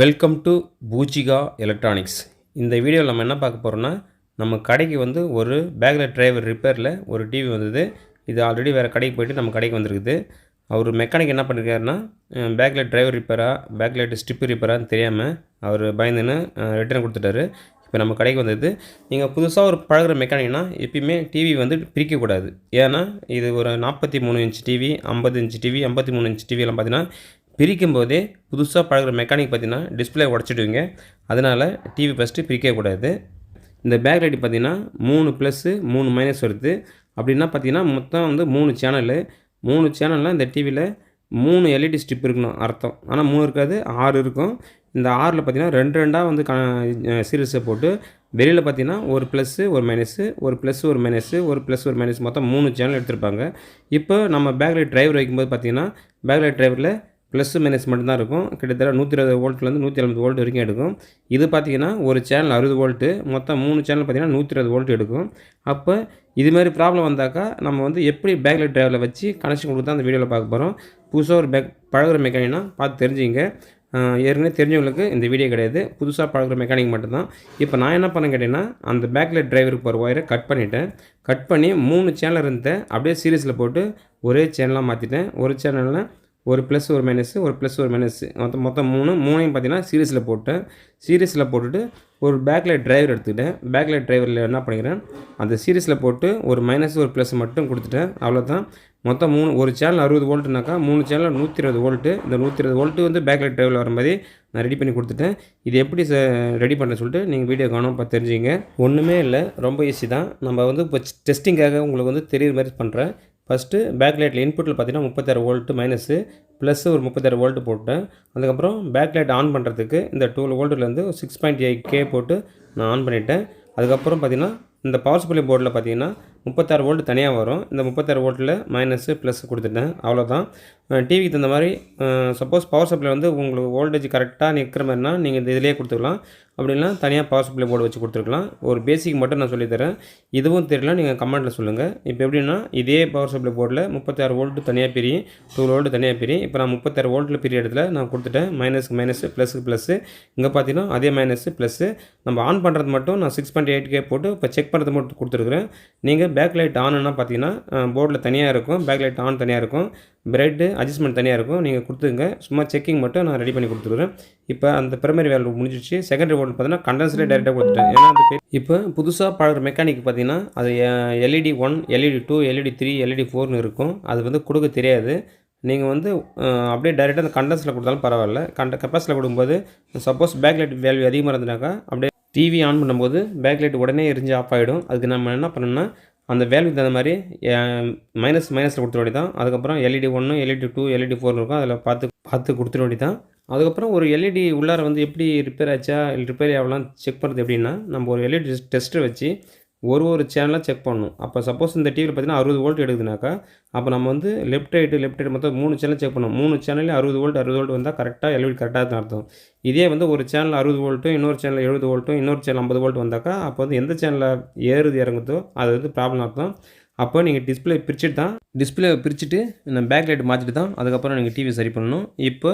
Welcome to Poojika electronics இந்த வீடியோவில் நம்ம என்ன பார்க்க போகிறோம்னா நம்ம கடைக்கு வந்து ஒரு பேக்கில் டிரைவர் ரிப்பேரில் ஒரு டிவி வந்தது. இது ஆல்ரெடி வேறு கடைக்கு போயிட்டு நம்ம கடைக்கு வந்திருக்குது. அவர் மெக்கானிக் என்ன பண்ணிருக்காருன்னா பேக்கில் டிரைவர் ரிப்பேரா பேக்லைட் ஸ்டிப்பு ரிப்பேரான்னு தெரியாமல் அவர் பயந்துன்னு ரிட்டர்ன் கொடுத்துட்டாரு. இப்போ நம்ம கடைக்கு வந்தது. நீங்கள் புதுசாக ஒரு பழகுற மெக்கானிக்னா எப்பயுமே டிவி வந்து பிரிக்கக்கூடாது ஏன்னா இது ஒரு நாற்பத்தி மூணு இன்ச் டிவி ஐம்பது இன்ச் டிவி ஐம்பத்தி மூணு இன்ச் டிவியெல்லாம் பார்த்தீங்கன்னா பிரிக்கும் போதே புதுசாக பழகுற மெக்கானிக் பார்த்தீங்கன்னா டிஸ்பிளே உடச்சிடுவீங்க. அதனால் டிவி ஃபஸ்ட்டு பிரிக்கக்கூடாது. இந்த பேக் லைட் பார்த்தீங்கன்னா மூணு ப்ளஸ்ஸு மூணு மைனஸ் வருது. அப்படின்னா பார்த்தீங்கன்னா மொத்தம் வந்து மூணு சேனலு மூணு சேனலில் இந்த டிவியில் மூணு எல்இடி ஸ்டிப் இருக்கணும் அர்த்தம். ஆனால் மூணு இருக்காது ஆறு இருக்கும். இந்த ஆறில் பார்த்தீங்கன்னா ரெண்டு ரெண்டாக வந்து க சீரியஸை போட்டு வெளியில் பார்த்தீங்கன்னா ஒரு ப்ளஸ்ஸு ஒரு மைனஸு ஒரு ப்ளஸ் ஒரு மைனஸு ஒரு ப்ளஸ் ஒரு மைனஸ் மொத்தம் மூணு சேனல் எடுத்திருப்பாங்க. இப்போ நம்ம பேக்லைட் டிரைவர் வைக்கும்போது பார்த்தீங்கன்னா பேக்லைட் டிரைவரில் ப்ளஸ் மைனஸ் மட்டும்தான் இருக்கும். கிட்டத்தட்ட நூற்றி இருபது வோல்ட்லேருந்து நூற்றி ஐம்பது வோல்ட் வரைக்கும் எடுக்கும். இது பார்த்தீங்கன்னா ஒரு சேனல் அறுபது வோல்ட்டு மொத்தம் மூணு சேனல் பார்த்தீங்கன்னா நூற்றி இருபது வோல்ட் எடுக்கும். அப்போ இது மாதிரி ப்ராப்ளம் வந்தாக்கா நம்ம வந்து எப்படி பேக்லைட் டிரைவரில் வச்சு கனெக்ஷன் கொடுத்தா அந்த வீடியோவில் பார்க்க போகிறோம் புதுசாக ஒரு பேக் பழகுற மெக்கானிக்னா பார்த்து தெரிஞ்சுங்க. ஏற்கனவே தெரிஞ்சவங்களுக்கு இந்த வீடியோ கிடையாது. புதுசாக பழகுற மெக்கானிக் மட்டும்தான். இப்போ நான் என்ன பண்ண கேட்டிங்கன்னா அந்த பேக்லைட் டிரைவருக்கு போகிற ஒயரை கட் பண்ணிவிட்டேன் கட் பண்ணி மூணு சேனல் இருந்த அப்படியே சீரியஸில் போட்டு ஒரே சேனலாக மாற்றிட்டேன் ஒரு சேனலில் ஒரு ப்ளஸ் ஒரு மைனஸ் ஒரு ப்ளஸ் ஒரு மைனஸு மொத்தம் மொத்தம் மூணு மூணையும் பார்த்தீங்கன்னா சீரியஸில் போட்டேன். சீரியஸில் போட்டுட்டு ஒரு பேக்கில் டிரைவர் எடுத்துக்கிட்டேன். பேக்லைட் டிரைவரில் என்ன பண்ணிக்கிறேன்? அந்த சீரியஸில் போட்டு ஒரு மைனஸ் ஒரு ப்ளஸ் மட்டும் கொடுத்துட்டேன். அவ்வளோதான் மொத்தம் மூணு ஒரு சேனல் அறுபது வோல்ட்டுனாக்கா மூணு சேனல் நூற்றி இருபது வோல்ட்டு இந்த நூற்றி இருபது வோல்ட்டு வந்து பேக்லைட் டிரைவில் வர மாதிரி நான் ரெடி பண்ணி கொடுத்துட்டேன். இது எப்படி ச ரெடி பண்ண சொல்லிட்டு நீங்கள் வீடியோ காணும் பார்த்து தெரிஞ்சுங்க ஒன்றுமே இல்லை ரொம்ப ஈஸி தான். நம்ம வந்து இப்போ டெஸ்டிங்காக உங்களுக்கு வந்து தெரியுற மாதிரி பண்ணுறேன் ஃபஸ்ட்டு பேக் லைட்டில் இன்புட்டில் பார்த்தீங்கன்னா முப்பத்தாறு வோல்ட்டு மைனஸு ப்ளஸ் ஒரு முப்பத்தாறு வோல்ட்டு போட்டேன். அதுக்கப்புறம் பேக் லைட் ஆன் பண்ணுறதுக்கு இந்த டுவெல் வோல்ட்டுலேருந்து சிக்ஸ் பாயிண்ட் எயிட் கே போட்டு நான் ஆன் பண்ணிட்டேன். அதுக்கப்புறம் பார்த்திங்கன்னா இந்த பவர் சப்ளை போர்டில் பார்த்தீங்கன்னா முப்பத்தாறு வோல்ட் தனியாக வரும். இந்த முப்பத்தாறு வோல்ட்டில் மைனஸு ப்ளஸ் கொடுத்துட்டேன். அவ்வளோதான் டிவிக்கு தகுந்த மாதிரி சப்போஸ் பவர் சப்ளை வந்து உங்களுக்கு வோல்டேஜ் கரெக்டாக நிற்கிற மாதிரினா நீங்கள் இந்த இதிலே கொடுத்துக்கலாம். அப்படின்னா தனியாக பவர் சப்ளை போர்டு வச்சு கொடுத்துருக்கலாம். ஒரு பேசிக் மட்டும் நான் சொல்லித்தரேன் இதுவும் தெரியல நீங்கள் கமெண்ட்டில் சொல்லுங்கள் இப்போ எப்படின்னா இதே பவர் சப்ளை போர்டில் முப்பத்தாறு வோல்ட்டு தனியாக பிரியும். டூ வோல்ட்டு தனியாக பிரியும். இப்போ நான் முப்பத்தாறு வோல்ட்டில் பிரிய இடத்துல நான் கொடுத்துட்டேன். மைனஸ்க்கு மைனஸு ப்ளஸுக்கு ப்ளஸ்ஸு இங்கே பார்த்தீங்கன்னா அதே மைனஸு ப்ளஸ்ஸு நம்ம ஆன் பண்ணுறது மட்டும் நான் சிக்ஸ் பாயிண்ட் எயிட் கே போட்டு இப்போ செக் பண்ணுறது மட்டும் கொடுத்துருக்குறேன். நீங்கள் பேக் லைட் ஆன்னா பார்த்தீங்கன்னா போர்டில் தனியாக இருக்கும் பேக் லைட் ஆன் தனியாக இருக்கும் பிரெட்டு அட்ஜஸ்ட்மெண்ட் தனியாக இருக்கும் நீங்கள் கொடுத்துங்க சும்மா செக்கிங் மட்டும் நான் ரெடி பண்ணி கொடுத்துருவேன். இப்போ அந்த பிரைமரி வேலை முடிஞ்சிச்சு செகண்டரி போர்டு பார்த்தீங்கன்னா கண்டென்சரே டேரெக்டாக கொடுத்துட்டேன். ஏன்னா அந்த இப்போ புதுசாக பழகிற மெக்கானிக் பார்த்தீங்கன்னா அது LED one LED two LED three LED ஃபோர்னு இருக்கும். அது வந்து கொடுக்க தெரியாது. நீங்கள் வந்து அப்படியே டைரெக்டாக அந்த கண்டன்ஸில் கொடுத்தாலும் பரவாயில்ல. கண்ட கெப்பாசிட்டியில் கொடுக்கும்போது சப்போஸ் பேக் லைட் வேல்யூ அதிகமாக இருந்தனாக்கா அப்படியே டிவி ஆன் பண்ணும்போது பேக் லைட் உடனே எரிஞ்சு ஆஃப் ஆகிடும் அதுக்கு நம்ம என்ன பண்ணணும்னா அந்த வேல்யூக்கு தகுந்த மாதிரி மைனஸ் மைனஸில் கொடுத்துட வேண்டியதான் அதுக்கப்புறம் எல்இடி ஒன்று எல்இடி டூ எல்இடி ஃபோர் இருக்கும். அதில் பார்த்து பார்த்து கொடுத்துட வேண்டியதான் அதுக்கப்புறம் ஒரு எல்இடி உள்ளார வந்து எப்படி ரிப்பேர் ஆச்சா ரிப்பேர் ஆகலாம் செக் பண்ணுறது எப்படின்னா நம்ம ஒரு எல்இடி டெஸ்ட்டை வச்சு ஒரு ஒரு சேனலாக செக் பண்ணணும். அப்போ சப்போஸ் இந்த டிவியில் பார்த்தீங்கன்னா அறுபது வோல்ட் எடுக்குதுனாக்கா அப்போ நம்ம வந்து லெஃப்ட் ரைட்டு லெஃப்ட் ரைட் மொத்தம் மூணு சேனல் செக் பண்ணணும். மூணு சேனலில் அறுபது வோல்ட் அறுபது வோல்ட் வந்தால் கரெக்டாக எல்இடி கரெக்டாக தான் அர்த்தம். இதே வந்து ஒரு சேனல் அறுபது வோல்ட்டும் இன்னொரு சேனல் எழுபது வோல்ட்டும் இன்னொரு சேனல் ஐம்பது வோல்ட் வந்தாக்கா அப்போ வந்து எந்த சேனலில் ஏறுது இறங்குதோ அது வந்து ப்ராப்ளம் அர்த்தம். அப்போ நீங்கள் டிஸ்பிளே பிரிச்சுட்டு தான் டிஸ்பிளே பிரிச்சுட்டு நான் பேக் லைட் மாற்றிட்டு தான் அதுக்கப்புறம் நீங்கள் டிவி சரி பண்ணணும். இப்போ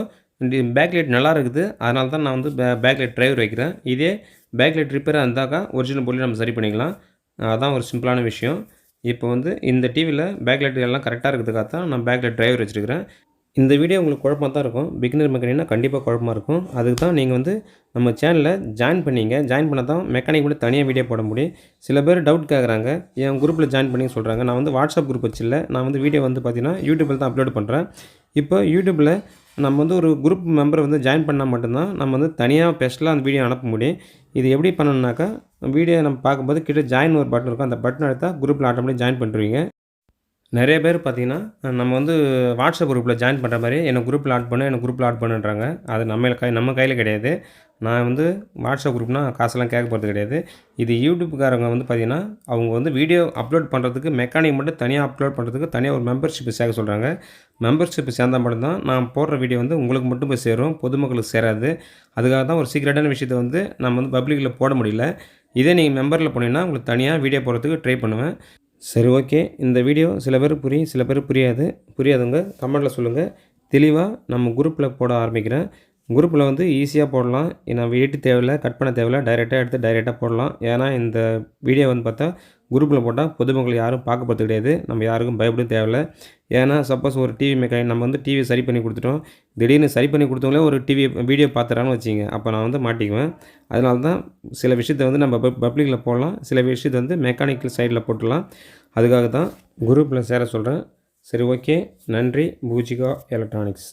பேக் லைட் நல்லா இருக்குது அதனால தான் நான் வந்து பே பேக் லைட் டிரைவர் வைக்கிறேன். இதே பேக் லைட் ரிப்பேராக இருந்தாக்கா ஒரிஜினல் பொருள் நம்ம சரி பண்ணிக்கலாம். அதான் ஒரு சிம்பிளான விஷயம். இப்போ வந்து இந்த டிவியில் பேக் லைட் எல்லாம் கரெக்டாக இருக்கிறதுக்காக தான் நான் பேக் லைட் டிரைவர் வச்சுருக்கிறேன். இந்த வீடியோ உங்களுக்கு குழப்பமாக தான் இருக்கும். பிகினர் மெக்கானிக்னா கண்டிப்பாக குழப்பமாக இருக்கும். அதுக்கு தான் நீங்கள் வந்து நம்ம சேனலில் ஜாயின் பண்ணிங்க. ஜாயின் பண்ணால் தான் மெக்கானிக் மட்டும் தனியாக வீடியோ போட முடியும். சில பேர் டவுட் கேட்குறாங்க என் குரூப்பில் ஜாயின் பண்ணி சொல்கிறாங்க நான் வந்து வாட்ஸ்அப் குரூப் வச்சில்ல. நான் வந்து வீடியோ வந்து பார்த்தீங்கன்னா யூடியூப்பில் தான் அப்லோட் பண்ணுறேன் இப்போ யூடியூப்பில் நம்ம வந்து ஒரு குரூப் மெம்பரை வந்து ஜாயின் பண்ணால் மட்டும்தான் நம்ம வந்து தனியாக ஸ்பெஷலாக அந்த வீடியோ அனுப்ப முடியும். இது எப்படி பண்ணணுன்னாக்கா வீடியோ நம்ம பார்க்கும்போது கிட்ட ஜாயின் ஒரு பட்டன் இருக்கும். அந்த பட்டன் எடுத்தால் குரூப்பில் ஆட்டோமேட்டிக் ஜாயின் பண்ணிருவீங்க நிறைய பேர் பார்த்தீங்கன்னா நம்ம வந்து வாட்ஸ்அப் குரூப்பில் ஜாயின் பண்ணுற மாதிரி என்னை குரூப்பில் ஆட் பண்ணு எனக்கு குரூப்பில் ஆட் பண்ணுன்றாங்க. அது நம்ம கை நம்ம கையில் கிடையாது. நான் வந்து வாட்ஸ்அப் குரூப்னால் காசெல்லாம் கேட்க போகிறது கிடையாது. இது யூடியூப்காரங்க வந்து பார்த்தீங்கன்னா அவங்க வந்து வீடியோ அப்லோட் பண்ணுறதுக்கு மெக்கானிக் மட்டும் தனியாக அப்லோட் பண்ணுறதுக்கு தனியாக ஒரு மெம்பர்ஷிப் சேர்க்க சொல்கிறாங்க மெம்பர்ஷிப் சேர்ந்தால் மட்டும்தான் நான் போடுற வீடியோ வந்து உங்களுக்கு மட்டும் போய் சேரும் பொதுமக்களுக்கு சேராது. அதுக்காக தான் ஒரு சீக்ரெட்டான விஷயத்தை வந்து நம்ம வந்து பப்ளிக்கில் போட முடியல. இதே நீங்கள் மெம்பரில் போனீங்கன்னா உங்களுக்கு தனியாக வீடியோ போடுறதுக்கு ட்ரை பண்ணுவேன். சரி ஓகே. இந்த வீடியோ சில பேர் புரியும் சில பேர் புரியாது. புரியாதுங்க கமெண்ட்டில் சொல்லுங்கள் தெளிவாக நம்ம குரூப்பில் போட ஆரம்பிக்கிறேன். குரூப்பில் வந்து ஈஸியாக போடலாம். ஏன்னா எடிட் தேவையில்ல கட் பண்ண தேவையில்ல. டைரெக்டாக எடுத்து டைரெக்டாக போடலாம். ஏன்னா இந்த வீடியோ வந்து பார்த்தா குரூப்பில் போட்டால் பொதுமக்கள் யாரும் பார்க்க போகிறது கிடையாது. நம்ம யாருக்கும் பயப்படும் தேவையில்லை. ஏன்னா சப்போஸ் ஒரு டிவி மெக்கானிக் நம்ம வந்து டிவி சரி பண்ணி கொடுத்துட்டோம். திடீர்னு சரி பண்ணி கொடுத்தவங்களே ஒரு டிவி வீடியோ பார்த்துறான்னு வச்சிங்க அப்போ நான் வந்து மாட்டிக்குவேன். அதனால தான் சில விஷயத்தை வந்து நம்ம பப்ளிக்கில் போடலாம். சில விஷயத்தை வந்து மெக்கானிக்கல் சைடில் போட்டுடலாம். அதுக்காக தான் குரூப்பில் சேர சொல்கிறேன். சரி ஓகே நன்றி. பூஜிகா எலக்ட்ரானிக்ஸ்.